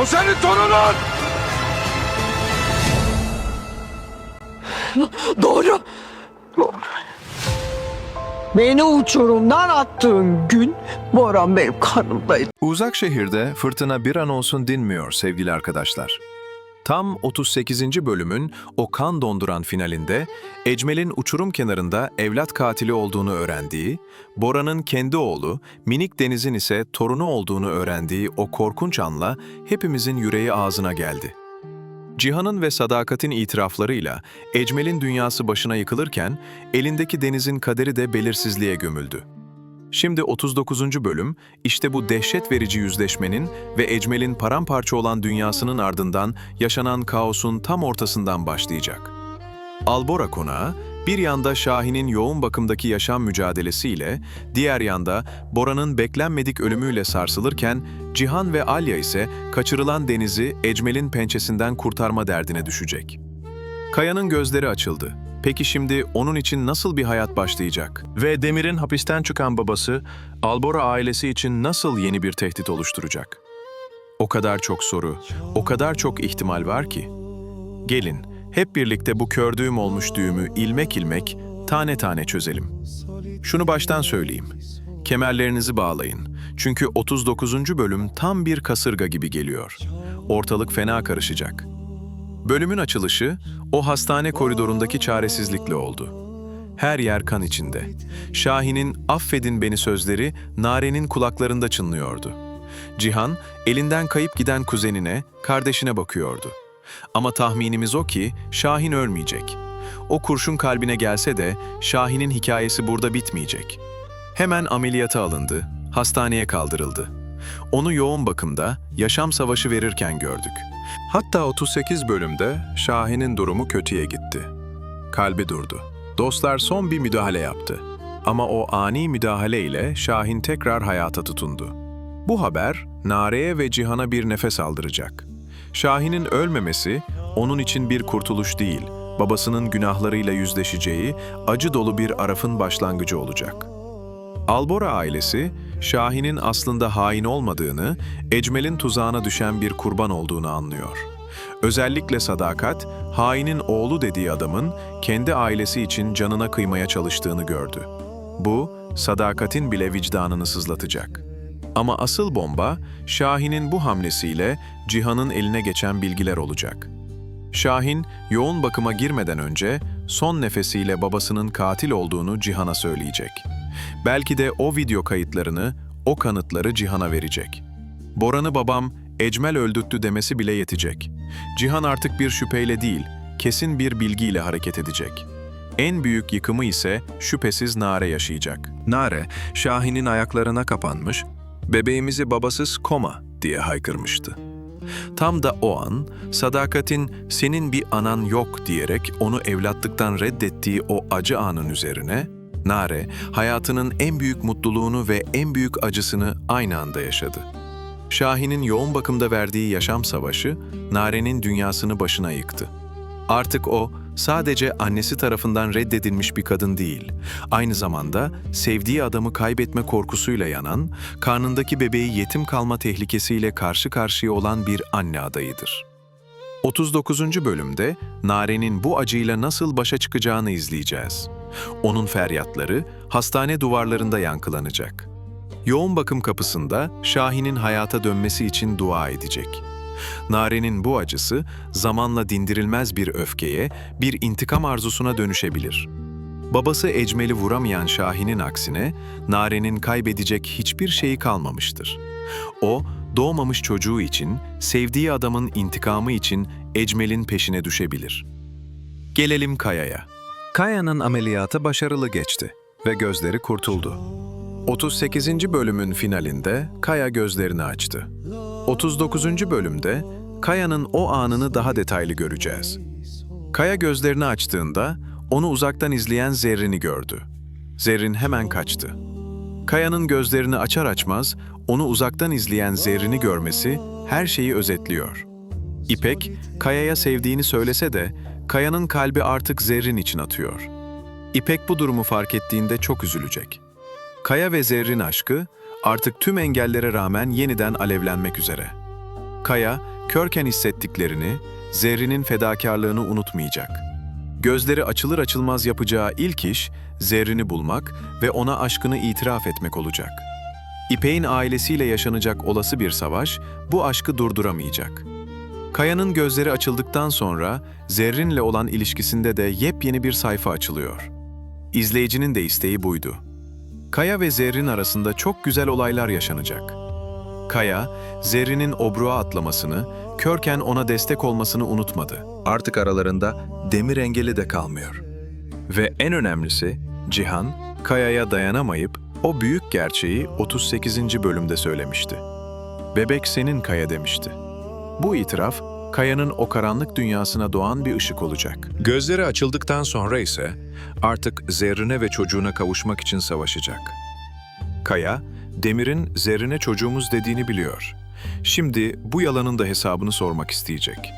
O senin torunun! Doğru. Beni uçurumdan attığın gün Boran benim karnımdaydı. Uzak şehirde fırtına bir an olsun dinmiyor sevgili arkadaşlar. Tam 38. bölümün o kan donduran finalinde Ecmel'in uçurum kenarında evlat katili olduğunu öğrendiği, Bora'nın kendi oğlu, minik Deniz'in ise torunu olduğunu öğrendiği o korkunç anla hepimizin yüreği ağzına geldi. Cihan'ın ve Sadakat'in itiraflarıyla Ecmel'in dünyası başına yıkılırken elindeki Deniz'in kaderi de belirsizliğe gömüldü. Şimdi 39. bölüm işte bu dehşet verici yüzleşmenin ve Ecmel'in paramparça olan dünyasının ardından yaşanan kaosun tam ortasından başlayacak. Albora konağı bir yanda Şahin'in yoğun bakımdaki yaşam mücadelesiyle, diğer yanda Bora'nın beklenmedik ölümüyle sarsılırken Cihan ve Alya ise kaçırılan Deniz'i Ecmel'in pençesinden kurtarma derdine düşecek. Kaya'nın gözleri açıldı. Peki şimdi onun için nasıl bir hayat başlayacak? Ve Demir'in hapisten çıkan babası, Albora ailesi için nasıl yeni bir tehdit oluşturacak? O kadar çok soru, o kadar çok ihtimal var ki. Gelin, hep birlikte bu kördüğüm olmuş düğümü ilmek ilmek, tane tane çözelim. Şunu baştan söyleyeyim. Kemerlerinizi bağlayın. Çünkü 39. bölüm tam bir kasırga gibi geliyor. Ortalık fena karışacak. Bölümün açılışı o hastane koridorundaki çaresizlikle oldu. Her yer kan içinde. Şahin'in affedin beni sözleri Nare'nin kulaklarında çınlıyordu. Cihan elinden kayıp giden kuzenine, kardeşine bakıyordu. Ama tahminimiz o ki Şahin ölmeyecek. O kurşun kalbine gelse de Şahin'in hikayesi burada bitmeyecek. Hemen ameliyata alındı, hastaneye kaldırıldı. Onu yoğun bakımda, yaşam savaşı verirken gördük. Hatta 38 bölümde Şahin'in durumu kötüye gitti. Kalbi durdu. Dostlar son bir müdahale yaptı. Ama o ani müdahale ile Şahin tekrar hayata tutundu. Bu haber Nare'ye ve Cihan'a bir nefes aldıracak. Şahin'in ölmemesi onun için bir kurtuluş değil, babasının günahlarıyla yüzleşeceği acı dolu bir arafın başlangıcı olacak. Albora ailesi, Şahin'in aslında hain olmadığını, Ecmel'in tuzağına düşen bir kurban olduğunu anlıyor. Özellikle Sadakat, hainin oğlu dediği adamın kendi ailesi için canına kıymaya çalıştığını gördü. Bu, Sadakat'in bile vicdanını sızlatacak. Ama asıl bomba, Şahin'in bu hamlesiyle Cihan'ın eline geçen bilgiler olacak. Şahin, yoğun bakıma girmeden önce son nefesiyle babasının katil olduğunu Cihan'a söyleyecek. Belki de o video kayıtlarını, o kanıtları Cihan'a verecek. Boran'ı babam Ecmel öldürttü demesi bile yetecek. Cihan artık bir şüpheyle değil, kesin bir bilgiyle hareket edecek. En büyük yıkımı ise şüphesiz Nare yaşayacak. Nare, Şahin'in ayaklarına kapanmış, bebeğimizi babasız koma diye haykırmıştı. Tam da o an Sadakat'in senin bir anan yok diyerek onu evlatlıktan reddettiği o acı anın üzerine Nare hayatının en büyük mutluluğunu ve en büyük acısını aynı anda yaşadı. Şahin'in yoğun bakımda verdiği yaşam savaşı Nare'nin dünyasını başına yıktı. Artık o sadece annesi tarafından reddedilmiş bir kadın değil, aynı zamanda sevdiği adamı kaybetme korkusuyla yanan, karnındaki bebeği yetim kalma tehlikesiyle karşı karşıya olan bir anne adayıdır. 39. bölümde Nare'nin bu acıyla nasıl başa çıkacağını izleyeceğiz. Onun feryatları hastane duvarlarında yankılanacak. Yoğun bakım kapısında Şahin'in hayata dönmesi için dua edecek. Nare'nin bu acısı zamanla dindirilmez bir öfkeye, bir intikam arzusuna dönüşebilir. Babası Ecmel'i vuramayan Şahin'in aksine Nare'nin kaybedecek hiçbir şeyi kalmamıştır. O, doğmamış çocuğu için, sevdiği adamın intikamı için Ecmel'in peşine düşebilir. Gelelim Kaya'ya. Kaya'nın ameliyatı başarılı geçti ve gözleri kurtuldu. 38. bölümün finalinde Kaya gözlerini açtı. 39. bölümde Kaya'nın o anını daha detaylı göreceğiz. Kaya gözlerini açtığında onu uzaktan izleyen Zerrin'i gördü. Zerrin hemen kaçtı. Kaya'nın gözlerini açar açmaz onu uzaktan izleyen Zerrin'i görmesi her şeyi özetliyor. İpek, Kaya'ya sevdiğini söylese de Kaya'nın kalbi artık Zerrin için atıyor. İpek bu durumu fark ettiğinde çok üzülecek. Kaya ve Zerrin aşkı artık tüm engellere rağmen yeniden alevlenmek üzere. Kaya, körken hissettiklerini, Zerrin'in fedakarlığını unutmayacak. Gözleri açılır açılmaz yapacağı ilk iş, Zerrin'i bulmak ve ona aşkını itiraf etmek olacak. İpek'in ailesiyle yaşanacak olası bir savaş, bu aşkı durduramayacak. Kaya'nın gözleri açıldıktan sonra Zerrin'le olan ilişkisinde de yepyeni bir sayfa açılıyor. İzleyicinin de isteği buydu. Kaya ve Zerrin arasında çok güzel olaylar yaşanacak. Kaya, Zerrin'in obruğa atlamasını, körken ona destek olmasını unutmadı. Artık aralarında demir engeli de kalmıyor. Ve en önemlisi, Cihan, Kaya'ya dayanamayıp o büyük gerçeği 38. bölümde söylemişti. Bebek senin Kaya demişti. Bu itiraf, Kaya'nın o karanlık dünyasına doğan bir ışık olacak. Gözleri açıldıktan sonra ise artık Zerrin'e ve çocuğuna kavuşmak için savaşacak. Kaya, Demir'in Zerrin'e çocuğumuz dediğini biliyor. Şimdi bu yalanın da hesabını sormak isteyecek.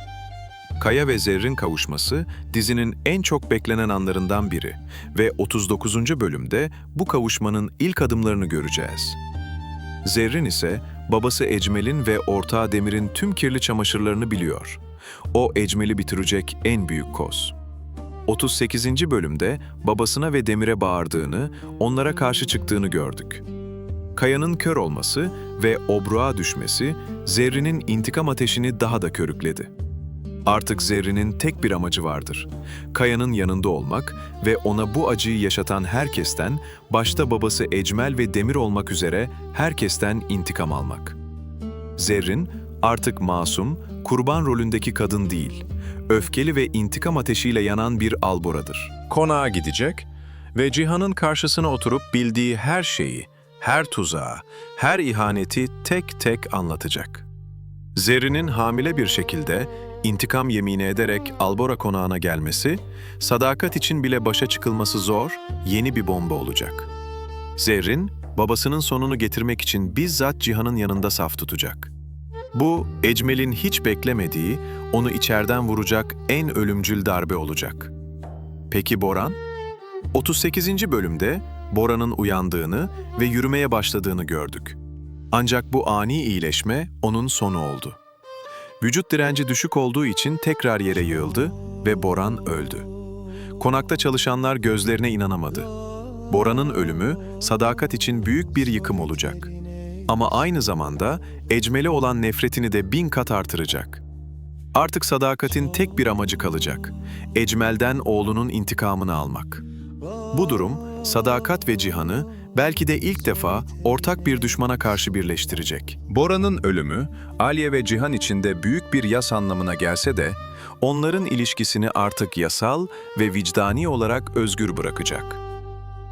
Kaya ve Zerrin kavuşması dizinin en çok beklenen anlarından biri ve 39. bölümde bu kavuşmanın ilk adımlarını göreceğiz. Zerrin ise babası Ecmel'in ve ortağı Demir'in tüm kirli çamaşırlarını biliyor. O Ecmel'i bitirecek en büyük koz. 38. bölümde babasına ve Demir'e bağırdığını, onlara karşı çıktığını gördük. Kaya'nın kör olması ve obruğa düşmesi Zerrin'in intikam ateşini daha da körükledi. Artık Zerrin'in tek bir amacı vardır. Kaya'nın yanında olmak ve ona bu acıyı yaşatan herkesten, başta babası Ecmel ve Demir olmak üzere herkesten intikam almak. Zerrin artık masum, kurban rolündeki kadın değil, öfkeli ve intikam ateşiyle yanan bir alboradır. Konağa gidecek ve Cihan'ın karşısına oturup bildiği her şeyi, her tuzağı, her ihaneti tek tek anlatacak. Zerrin'in hamile bir şekilde intikam yemini ederek Albora konağına gelmesi, sadakat için bile başa çıkılması zor, yeni bir bomba olacak. Zerrin, babasının sonunu getirmek için bizzat Cihan'ın yanında saf tutacak. Bu, Ecmel'in hiç beklemediği, onu içeriden vuracak en ölümcül darbe olacak. Peki Boran? 38. bölümde Bora'nın uyandığını ve yürümeye başladığını gördük. Ancak bu ani iyileşme onun sonu oldu. Vücut direnci düşük olduğu için tekrar yere yığıldı ve Boran öldü. Konakta çalışanlar gözlerine inanamadı. Boran'ın ölümü sadakat için büyük bir yıkım olacak. Ama aynı zamanda Ecmel'e olan nefretini de bin kat artıracak. Artık sadakatin tek bir amacı kalacak. Ecmel'den oğlunun intikamını almak. Bu durum, Sadakat ve Cihan'ı belki de ilk defa ortak bir düşmana karşı birleştirecek. Bora'nın ölümü, Aliye ve Cihan içinde büyük bir yas anlamına gelse de, onların ilişkisini artık yasal ve vicdani olarak özgür bırakacak.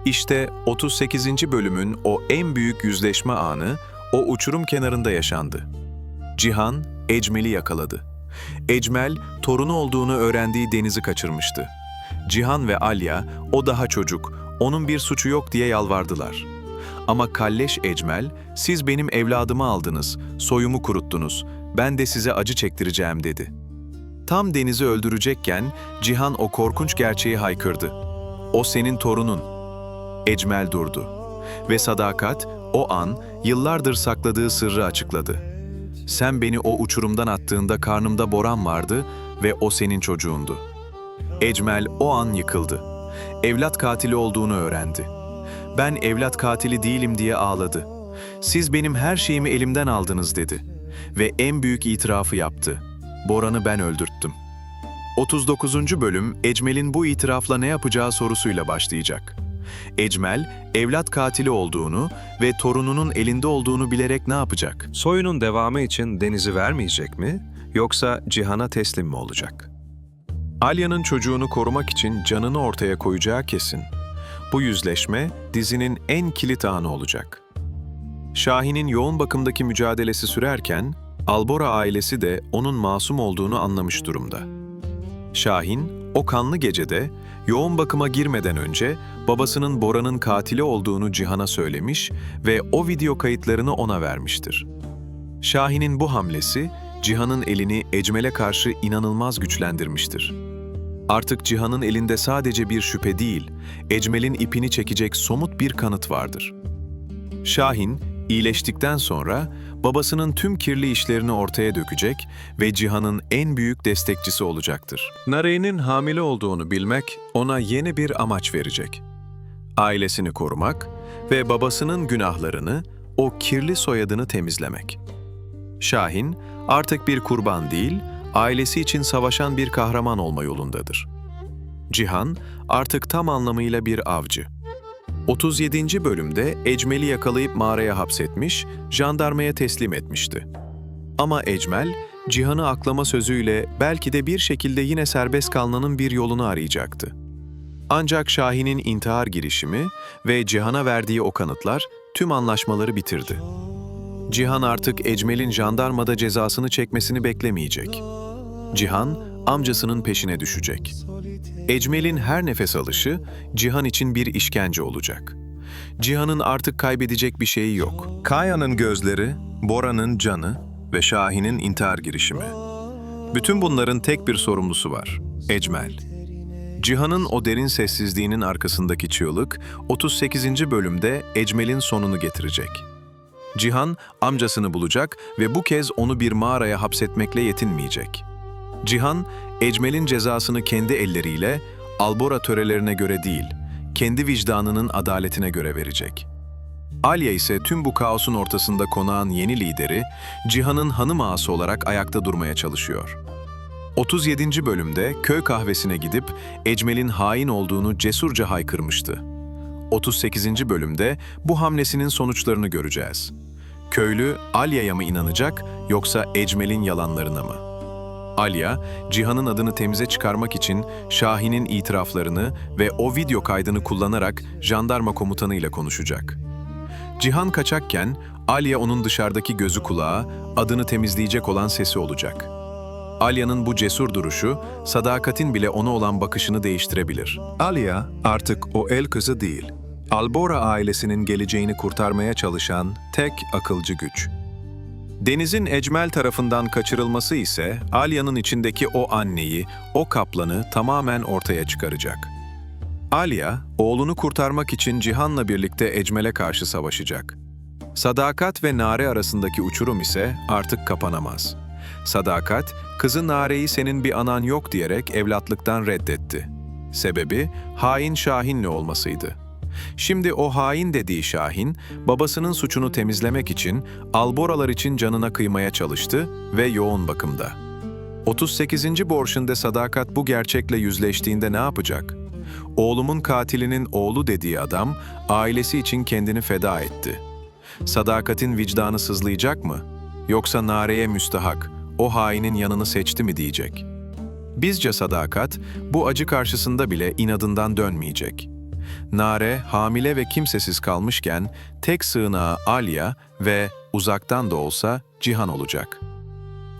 İşte 38. bölümün o en büyük yüzleşme anı, o uçurum kenarında yaşandı. Cihan, Ecmel'i yakaladı. Ecmel, torunu olduğunu öğrendiği Deniz'i kaçırmıştı. Cihan ve Alya, o daha çocuk, onun bir suçu yok diye yalvardılar. Ama kalleş Ecmel, siz benim evladımı aldınız, soyumu kuruttunuz, ben de size acı çektireceğim dedi. Tam Deniz'i öldürecekken Cihan o korkunç gerçeği haykırdı. O senin torunun. Ecmel durdu. Ve sadakat o an yıllardır sakladığı sırrı açıkladı. Sen beni o uçurumdan attığında karnımda Boran vardı ve o senin çocuğundu. Ecmel o an yıkıldı. Evlat katili olduğunu öğrendi. Ben evlat katili değilim diye ağladı. Siz benim her şeyimi elimden aldınız dedi. Ve en büyük itirafı yaptı. Boran'ı ben öldürttüm. 39. bölüm Ecmel'in bu itirafla ne yapacağı sorusuyla başlayacak. Ecmel, evlat katili olduğunu ve torununun elinde olduğunu bilerek ne yapacak? Soyunun devamı için Deniz'i vermeyecek mi yoksa Cihan'a teslim mi olacak? Alya'nın çocuğunu korumak için canını ortaya koyacağı kesin. Bu yüzleşme dizinin en kilit anı olacak. Şahin'in yoğun bakımdaki mücadelesi sürerken, Albora ailesi de onun masum olduğunu anlamış durumda. Şahin, o kanlı gecede yoğun bakıma girmeden önce babasının Bora'nın katili olduğunu Cihan'a söylemiş ve o video kayıtlarını ona vermiştir. Şahin'in bu hamlesi Cihan'ın elini Ecmel'e karşı inanılmaz güçlendirmiştir. Artık Cihan'ın elinde sadece bir şüphe değil, Ecmel'in ipini çekecek somut bir kanıt vardır. Şahin, İyileştikten sonra babasının tüm kirli işlerini ortaya dökecek ve Cihan'ın en büyük destekçisi olacaktır. Nareyn'in hamile olduğunu bilmek ona yeni bir amaç verecek. Ailesini korumak ve babasının günahlarını, o kirli soyadını temizlemek. Şahin artık bir kurban değil, ailesi için savaşan bir kahraman olma yolundadır. Cihan artık tam anlamıyla bir avcı. 37. bölümde Ecmel'i yakalayıp mağaraya hapsetmiş, jandarmaya teslim etmişti. Ama Ecmel, Cihan'ı aklama sözüyle belki de bir şekilde yine serbest kalmanın bir yolunu arayacaktı. Ancak Şahin'in intihar girişimi ve Cihan'a verdiği o kanıtlar tüm anlaşmaları bitirdi. Cihan artık Ecmel'in jandarmada cezasını çekmesini beklemeyecek. Cihan, amcasının peşine düşecek. Ecmel'in her nefes alışı Cihan için bir işkence olacak. Cihan'ın artık kaybedecek bir şeyi yok. Kaya'nın gözleri, Bora'nın canı ve Şahin'in intihar girişimi. Bütün bunların tek bir sorumlusu var, Ecmel. Cihan'ın o derin sessizliğinin arkasındaki çığlık 38. bölümde Ecmel'in sonunu getirecek. Cihan amcasını bulacak ve bu kez onu bir mağaraya hapsetmekle yetinmeyecek. Cihan, Ecmel'in cezasını kendi elleriyle, Albora törelerine göre değil, kendi vicdanının adaletine göre verecek. Alya ise tüm bu kaosun ortasında konağın yeni lideri, Cihan'ın hanım ağası olarak ayakta durmaya çalışıyor. 37. bölümde köy kahvesine gidip Ecmel'in hain olduğunu cesurca haykırmıştı. 38. bölümde bu hamlesinin sonuçlarını göreceğiz. Köylü Alya'ya mı inanacak yoksa Ecmel'in yalanlarına mı? Alya, Cihan'ın adını temize çıkarmak için Şahin'in itiraflarını ve o video kaydını kullanarak jandarma komutanıyla konuşacak. Cihan kaçakken Alya onun dışarıdaki gözü kulağı, adını temizleyecek olan sesi olacak. Alya'nın bu cesur duruşu, sadakatin bile ona olan bakışını değiştirebilir. Alia artık o el kızı değil. Albora ailesinin geleceğini kurtarmaya çalışan tek akılcı güç. Deniz'in Ecmel tarafından kaçırılması ise Alya'nın içindeki o anneyi, o kaplanı tamamen ortaya çıkaracak. Alya, oğlunu kurtarmak için Cihan'la birlikte Ecmel'e karşı savaşacak. Sadakat ve Nare arasındaki uçurum ise artık kapanamaz. Sadakat, kızı Nare'yi senin bir anan yok diyerek evlatlıktan reddetti. Sebebi hain Şahin'le olmasıydı. Şimdi o hain dediği Şahin, babasının suçunu temizlemek için Alboralar için canına kıymaya çalıştı ve yoğun bakımda. 38. borşunda Sadakat bu gerçekle yüzleştiğinde ne yapacak? Oğlumun katilinin oğlu dediği adam ailesi için kendini feda etti. Sadakatin vicdanı sızlayacak mı? Yoksa Nare'ye müstahak, o hainin yanını seçti mi diyecek. Bizce sadakat, bu acı karşısında bile inadından dönmeyecek. Nare, hamile ve kimsesiz kalmışken tek sığınağı Alya ve uzaktan da olsa Cihan olacak.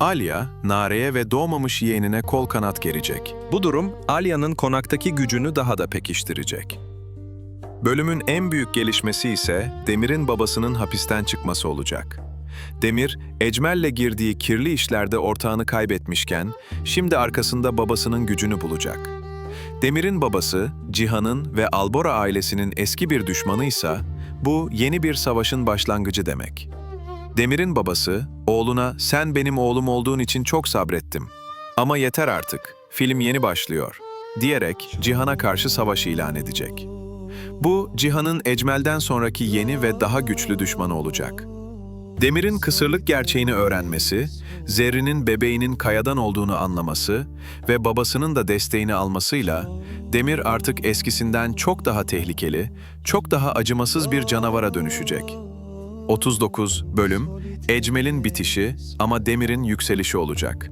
Alya, Nare'ye ve doğmamış yeğenine kol kanat gerecek. Bu durum Alya'nın konaktaki gücünü daha da pekiştirecek. Bölümün en büyük gelişmesi ise Demir'in babasının hapisten çıkması olacak. Demir, Ecmel'le girdiği kirli işlerde ortağını kaybetmişken, şimdi arkasında babasının gücünü bulacak. Demir'in babası, Cihan'ın ve Albora ailesinin eski bir düşmanıysa, bu yeni bir savaşın başlangıcı demek. Demir'in babası, oğluna sen benim oğlum olduğun için çok sabrettim. Ama yeter artık, film yeni başlıyor, diyerek Cihan'a karşı savaş ilan edecek. Bu, Cihan'ın Ecmel'den sonraki yeni ve daha güçlü düşmanı olacak. Demir'in kısırlık gerçeğini öğrenmesi, Zerrin'in bebeğinin kayadan olduğunu anlaması ve babasının da desteğini almasıyla Demir artık eskisinden çok daha tehlikeli, çok daha acımasız bir canavara dönüşecek. 39 bölüm Ecmel'in bitişi ama Demir'in yükselişi olacak.